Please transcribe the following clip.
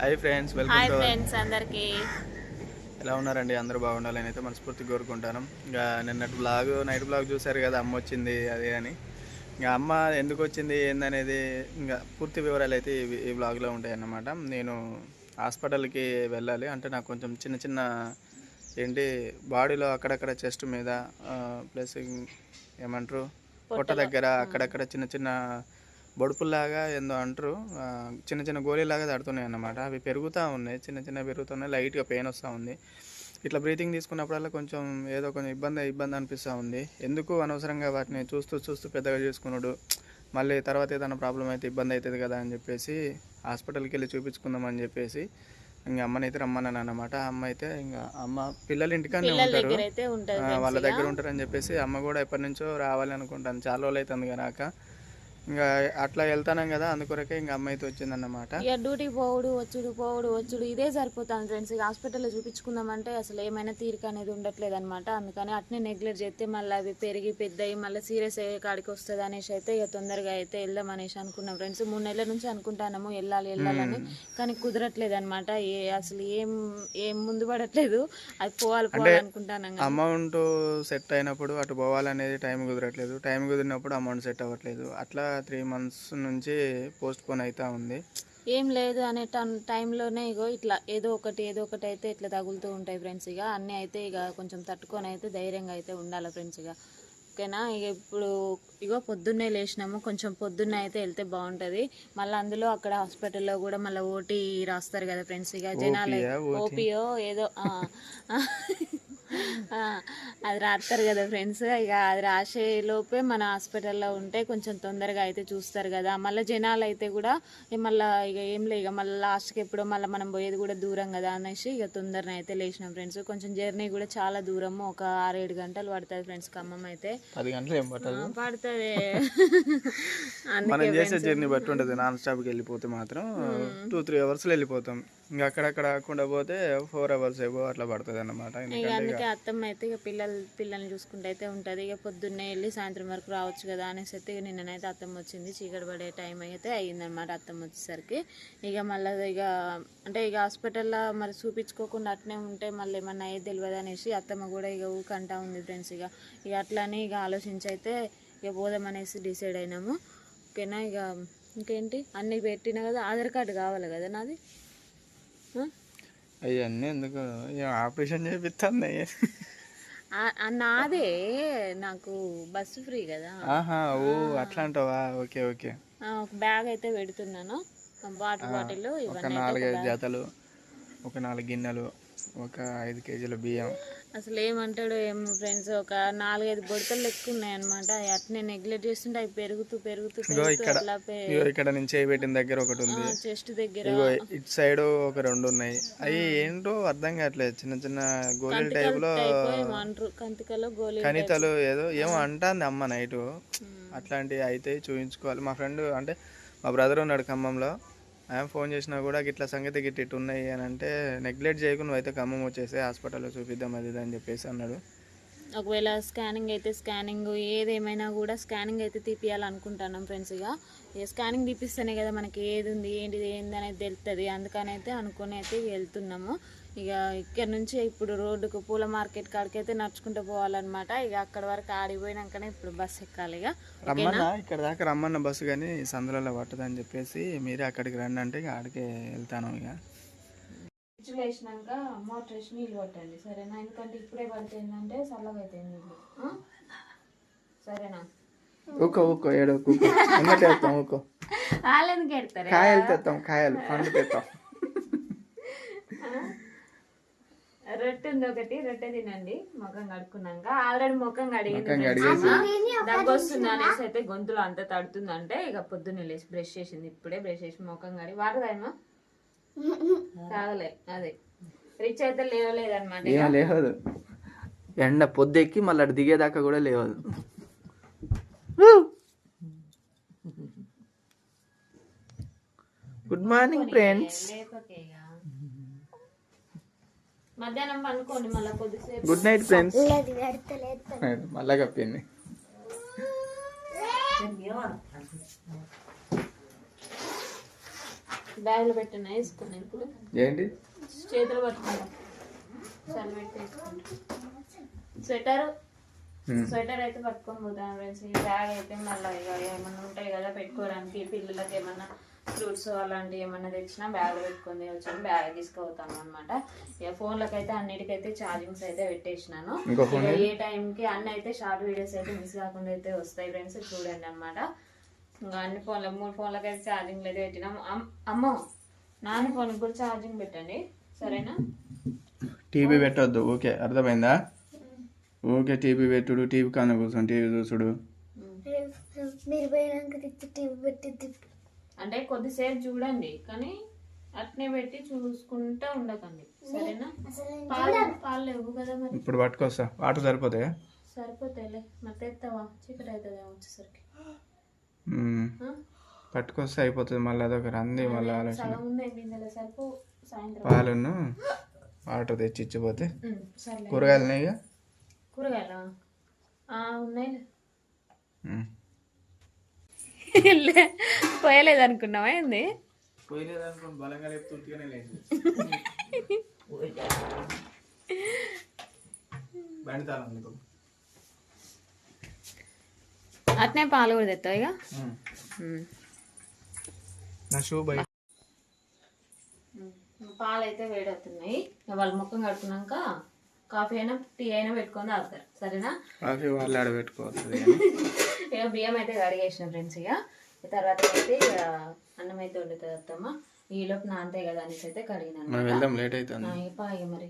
Hi friends welcome hi to friends అందరికి. ఎలా ఉన్నారండి? అందరూ బాగుండాలని అయితే మనస్ఫూర్తిగా కోరుకుంటాను. ఇంకా నిన్నటి బ్లాగ్ నైట్ బ్లాగ్ చూసారు కదా అమ్మ వచ్చింది అది అని. ఇంకా అమ్మ ఎందుకు వచ్చింది ఏందనేది ఇంకా పూర్తి వివరాలు అయితే ఈ- బ్లాగ్లో ఉంటాయి అన్నమాట నేను హాస్పిటల్కి వెళ్ళాలి. అంటే నాకు కొంచెం చిన్న చిన్న ఏంటి బాడీలో అక్కడక్కడ చెస్ట్ మీద ప్లస్ ఏమంటారు పొట్ట దగ్గర అక్కడక్కడ చిన్న చిన్న బొడుపుల్లాగా ఏందో అంటారు. చిన్న చిన్న గోళీలాగా తడుతున్నాయి అన్నమాట అవి పెరుగుతూ ఉన్నాయి. చిన్న చిన్న పెరుగుతున్నాయి. లైట్గా పెయిన్ వస్తూ ఉంది. ఇట్లా బ్రీతింగ్ తీసుకున్నప్పుడల్లా కొంచెం ఏదో కొంచెం ఇబ్బంది ఇబ్బంది అనిపిస్తూ ఉంది. ఎందుకు అనవసరంగా వాటిని చూస్తూ చూస్తూ పెద్దగా చేసుకున్నాడు? మళ్ళీ తర్వాత ఏదైనా ప్రాబ్లం అయితే ఇబ్బంది అవుతుంది కదా అని చెప్పేసి హాస్పిటల్కి వెళ్ళి చూపించుకుందామని చెప్పేసి ఇంకా అమ్మని అయితే రమ్మన్నాను అనమాట అమ్మ అయితే ఇంకా అమ్మ పిల్లలు ఇంటికానే ఉంటారు. వాళ్ళ దగ్గర ఉంటారని చెప్పేసి అమ్మ కూడా ఎప్పటి నుంచో రావాలి అనుకుంటాను చాలా రోజులు అవుతుంది కనుక ఇంకా అట్లా వెళ్తానం కదా అందుకొరకే ఇంకా అమ్మ అయితే వచ్చిందన్నమాట. ఇక డ్యూటీ పోవుడు వచ్చుడు పోవుడు వచ్చుడు ఇదే సరిపోతుంది ఫ్రెండ్స్. ఇక హాస్పిటల్లో చూపించుకుందామంటే అసలు ఏమైనా తీరిక అనేది ఉండట్లేదు అనమాట అందుకని అట్నే నెగ్లెక్ట్ చేస్తే మళ్ళీ అవి పెరిగి పెద్దయి మళ్ళీ సీరియస్ అయ్యే కాడికి వస్తుంది అనేసి అయితే ఇక తొందరగా అయితే వెళ్దాం అనేసి అనుకున్నాం ఫ్రెండ్స్. మూడు నెలల నుంచి అనుకుంటాము వెళ్ళాలి వెళ్ళాలని. కానీ కుదరట్లేదు అనమాట ఏ అసలు ఏం ఏం ముందు పడట్లేదు. అది పోవాలి పోవాలి అనుకుంటాను అమౌంట్ సెట్ అయినప్పుడు అటు పోవాలనేది టైం కుదరట్లేదు. టైం కుదిరినప్పుడు అమౌంట్ సెట్ అవ్వట్లేదు. అట్లా త్రీ మంత్స్ నుంచి పోస్ట్ పోన్ అవుతా ఉంది. ఏం లేదు అనే టైంలోనే ఇగో ఇట్లా ఏదో ఒకటి ఏదో ఒకటి అయితే ఇట్లా తగులుతూ ఉంటాయి ఫ్రెండ్స్ ఇక అన్నీ అయితే ఇక కొంచెం తట్టుకొని అయితే ధైర్యంగా అయితే ఉండాలి ఫ్రెండ్స్ ఇక ఓకేనా? ఇక ఇప్పుడు ఇగో పొద్దున్నే లేచినాము. కొంచెం పొద్దున్నే అయితే వెళ్తే బాగుంటుంది. మళ్ళీ అందులో అక్కడ హాస్పిటల్లో కూడా మళ్ళీ ఓటీ రాస్తారు కదా ఫ్రెండ్స్ ఇక జనాలు? ఓపీయో ఏదో అది రాస్తారు కదా ఫ్రెండ్స్. ఇక అది రాసే లోపే మన హాస్పిటల్లో ఉంటే కొంచెం తొందరగా అయితే చూస్తారు కదా. మళ్ళీ జనాలు అయితే కూడా మళ్ళీ ఇక ఏం లే ఇక మళ్ళీ లాస్ట్కి ఎప్పుడో మళ్ళీ మనం పోయేది కూడా దూరం కదా అనేసి ఇక తొందరనే అయితే లేచినాం ఫ్రెండ్స్. కొంచెం జర్నీ కూడా చాలా దూరము ఒక ఆరు ఏడు గంటలు పడుతుంది ఫ్రెండ్స్ ఖమ్మం అయితే. పది గంటలు ఏం పడుతుంది. మనం చేసే జర్నీ బట్టి ఉంటుంది. నాన్ స్టాప్కి వెళ్ళిపోతే మాత్రం టూ త్రీ అవర్స్లో వెళ్ళిపోతాం. ఇంకా అక్కడక్కడ కాకుండా పోతే ఫోర్ అవర్స్ ఏవో అట్లా పడుతుంది అన్నమాట. ఇక అందుకే అత్తమ్మ అయితే ఇక పిల్లలు పిల్లల్ని చూసుకుంటే అయితే ఉంటుంది. ఇక పొద్దున్నే వెళ్ళి సాయంత్రం వరకు రావచ్చు కదా అనేసి అయితే ఇక నిన్ననైతే అత్తమ్మ వచ్చింది. చీకటి పడే టైం అయితే అయ్యిందనమాట అత్తమ్మ వచ్చేసరికి. ఇక మళ్ళీ ఇక అంటే ఇక హాస్పిటల్లో మరి చూపించుకోకుండా అట్నే ఉంటే మళ్ళీ ఏమన్నా అయ్యేది తెలియదు అనేసి అత్తమ్మ కూడా ఇక ఊకంటా ఉంది ఫ్రెండ్స్. ఇక ఇక అట్లానే ఇక ఆలోచించి అయితే ఇక పోదామనేసి డిసైడ్ అయినాము. ఓకేనా? ఇక ఇంకేంటి? అన్నీ పెట్టినా కదా ఆధార్ కార్డు కావాలి కదా నాది? అవన్నీ ఎందుకు? ఆపరేషన్ చేపిస్తాను నాదే నాకు బస్సు ఫ్రీ కదా. ఆహా ఓ అట్లా అంటావా ఓకే ఓకే. ఒక బ్యాగ్ అయితే పెడుతున్నాను. వాటర్ బాటిల్ ఒక నాలుగైదు జతలు ఒక నాలుగు గిన్నెలు. ఒక ఐదు కేజీల బియ్యం. అసలు ఏమంటాడు ఏం ఫ్రెండ్స్ ఒక నాలుగైదు బొడతలు లెక్క ఉన్నాయి అనమాట అట్నే నెగ్లెక్ట్ చేస్తుంటే అవి పెరుగుతూ పెరుగుతూ ఇక్కడ నుంచి పెట్టిన దగ్గర ఒకటి ఉంది. చెస్ట్ దగ్గర. ఇటు సైడ్ ఒక రెండు ఉన్నాయి. అవి ఏంటో అర్థం కావట్లేదు. చిన్న చిన్న గోళీల టైప్లో కంతికలో గోళీ కణితలు ఏదో ఏమో అంటాంది అమ్మ నైట్. అట్లాంటివి అయితే చూయించుకోవాలి. మా ఫ్రెండ్ అంటే మా బ్రదర్ ఉన్నాడు ఖమ్మంలో. ఆయన ఫోన్ చేసినా కూడా ఇట్లా సంగతి గిట్ల ఇటు ఉన్నాయి అని అంటే నెగ్లెక్ట్ చేయకుండా అయితే ఖమ్మం వచ్చేసి హాస్పిటల్లో చూపిద్దాం అది ఇది అని చెప్పేసి అన్నాడు. ఒకవేళ స్కానింగ్ అయితే స్కానింగ్ ఏదేమైనా కూడా స్కానింగ్ అయితే తీపియాలనుకుంటున్నాం ఫ్రెండ్స్ ఇక స్కానింగ్ తీపిస్తేనే కదా మనకి ఏది ఉంది ఏంటిది ఏంది అనేది తెలుస్తుంది అందుకని అయితే అనుకుని అయితే వెళ్తున్నాము. ఇక ఇక్కడ నుంచి ఇప్పుడు రోడ్డుకు పూల మార్కెట్ కాడికి అయితే నడుచుకుంటూ పోవాలన్నమాట. ఇక అక్కడ వరకు ఆడిపోయినాకనే ఇప్పుడు బస్ ఎక్కాలి ఇక. రమ్మన్నా ఇక్కడ దాకా రమ్మన్న బస్సు కానీ సందులలో పట్టదని చెప్పేసి మీరే అక్కడికి రండి అంటే ఇక ఆడికే వెళ్తాను ఇక. వేసినాక మోటార్ వేసి నీళ్ళు పట్టండి సరేనా? ఎందుకంటే ఇప్పుడే పడితే ఏంటంటే చల్లగా అవుతాయి నీళ్ళు? సరేనా? ఊకో ఊకో ఏడో ఊకో. ఎన్నట్టు వేస్తాం ఊకో. వాళ్ళు ఎందుకు ఎడతారు? కాయలు తెస్తాం కాయలు పండు తెస్తాం రొట్టె ఉంది ఒకటి రొట్టె తినండి. ముఖం కడుక్కున్నాక ఆల్రెడీ ముఖం కడిగింది అనేసి అయితే గొంతులో అంత తడుతుందంటే ఇక పొద్దున్న లేచి బ్రష్ చేసింది ఇప్పుడే బ్రష్ చేసి ముఖం కడి. వాటర్ తాగమా తాగలే అదే. రిచ్ అయితే లేవలేదన్నమాట ఏం లేవదు. ఎండ పొద్దెక్కి మళ్ళీ దిగేదాకా కూడా లేవదు. Good morning friends. మధ్యాహ్నం పనుకోండి మళ్ళీ కొద్దిసేపు. గుడ్ నైట్ ఫ్రెండ్స్ మళ్ళా కప్పింది. బ్యాగ్లో పెట్టిన వేసుకున్నా ఇప్పుడు. ఏంటి? చేతులు పట్టుకుంటా. చలి పెట్టి వేసుకుంటా స్వెటర్? ఉమ్. స్వెటర్ అయితే పట్టుకొని పోతాను ఫ్రెండ్స్ ఈ బ్యాగ్ అయితే మళ్ళీ ఇక ఏమన్నా ఉంటాయి కదా పెట్టుకోవడానికి పిల్లలకి ఏమన్నా ఫ్రూట్స్ అలాంటివి ఏమన్నా తెచ్చినా బ్యాగ్ పెట్టుకొని వచ్చాను బ్యాగ్ తీసుకుపోతాను అనమాట ఇక ఫోన్లకి అయితే అన్నిటికైతే ఛార్జింగ్స్ అయితే పెట్టేసినాను. ఏ టైంకి అన్ని అయితే షార్ట్ వీడియోస్ అయితే మిస్ కాకుండా అయితే వస్తాయి ఫ్రెండ్స్ చూడండి అనమాట ఇంకా అన్ని ఫోన్ల మూడు ఫోన్లకి అయితే ఛార్జింగ్ అయితే పెట్టినాం. అమ్- అమ్మో నాన్న ఫోన్కి కూడా ఛార్జింగ్ పెట్టండి. సరేనా? టీవీ పెట్టొద్దు. ఓకే అర్థమైందా? ఓకే టీవీ పెట్టుడు టీవీ కాన కూర్చొని టీవీ చూసుడు. మీరు పోయినాక టీవీ పెట్టి తిప్పి అంటే కొద్దిసేపు చూడండి కానీ అట్నే పెట్టి చూసుకుంటా ఉండకండి. సరేనా? పాలు పాలు లేవు కదా మరి. ఇప్పుడు పట్టుకొస్తా. వాటర్ సరిపోతాయా? సరిపోతాయిలే. మరి తెస్తావా చీకటి అవుతుంది వచ్చేసరికి? పట్టుకొస్తే అయిపోతుంది మళ్ళీ అదొక రంది మళ్ళీ ఆలోచన. ఉన్నాయి పాలను వాటర్ తెచ్చి ఇచ్చిపోతే. కూరగాయలు ఉన్నాయిగా కూరగాయలా? ఆ, పోయలేదు అనుకున్నావా ఏంది అట్నే పాలు కూడా తెస్తావు ఇక పాలు అయితే వేడవుతున్నాయి. వాళ్ళ ముఖం కడుక్కున్నాక కాఫీ అయినా టీ అయినా పెట్టుకొని తాగుతారు. సరేనా? కాఫీ వాళ్ళు బియ్యం అయితే కడిగేసిన ఫ్రెండ్స్ ఇక తర్వాత అయితే అన్నం అయితే వండుతుంది అత్తమ్మ ఈ లోపు నాంతే కదా అనేసి అయితే కడిగినాను వెళ్దాం లేట్ అవుతుంది. పాయి మరి